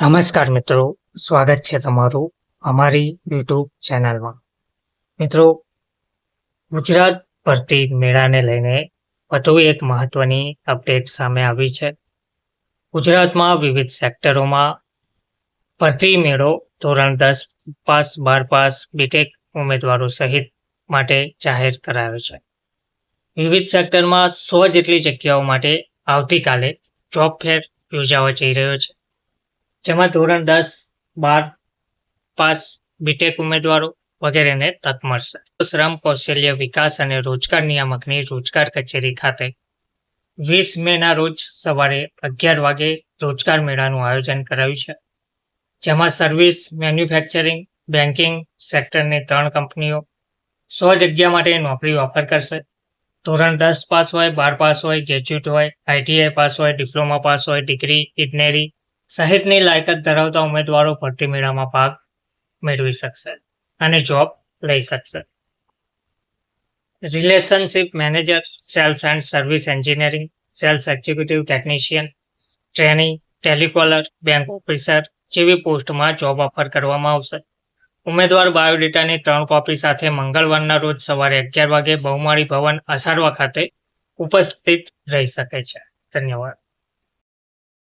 નમસ્કાર મિત્રો, સ્વાગત છે તમારું અમારી યુટ્યુબ ચેનલમાં. મિત્રો, ગુજરાત ભરતી મેળાને લઈને વધુ એક મહત્વની અપડેટ સામે આવી છે. ગુજરાતમાં વિવિધ સેક્ટરોમાં ભરતી મેળો ધોરણ દસ પાસ બાર પાસ બીટેક ઉમેદવારો સહિત માટે જાહેર કરાયો છે. વિવિધ સેક્ટરમાં સો જેટલી જગ્યાઓ માટે આવતીકાલે જોબ ફેર યોજાવા જઈ રહ્યો છે. જેમાં ધોરણ દસ, બાર, પાસ બીટેક ઉમેદવારો વગેરેને તક મળશે. શ્રમ, કૌશલ્ય વિકાસ અને રોજગાર નિયામકની રોજગાર કચેરી ખાતે વીસ મેના રોજ સવારે અગિયાર વાગે રોજગાર મેળાનું આયોજન કરાયું છે. જેમાં સર્વિસ, મેન્યુફેક્ચરિંગ, બેન્કિંગ સેક્ટરની ત્રણ કંપનીઓ સો જગ્યા માટે નોકરી ઓફર કરશે. ધોરણ દસ પાસ હોય, બાર પાસ હોય ગ્રેજ્યુએટ હોય આઈટીઆઈ પાસ હોય, ડિપ્લોમા પાસ હોય, ડિગ્રી, ઇજનેરી સહિતની લાયકાત ધરાવતા ઉમેદવારો ભરતી મેળામાં ભાગ મેળવી શકશે અને જોબ લઈ શકશે. Relationship manager sales and service engineering sales executive technician training telecaller bank officer જેવી પોસ્ટમાં જોબ ઓફર કરવામાં આવશે. ઉમેદવાર બાયોડેટાની ત્રણ કોપી સાથે મંગળવારના રોજ સવારે અગિયાર વાગે બહુમાળી ભવન અસારવા ખાતે ઉપસ્થિત રહી શકે છે. ધન્યવાદ.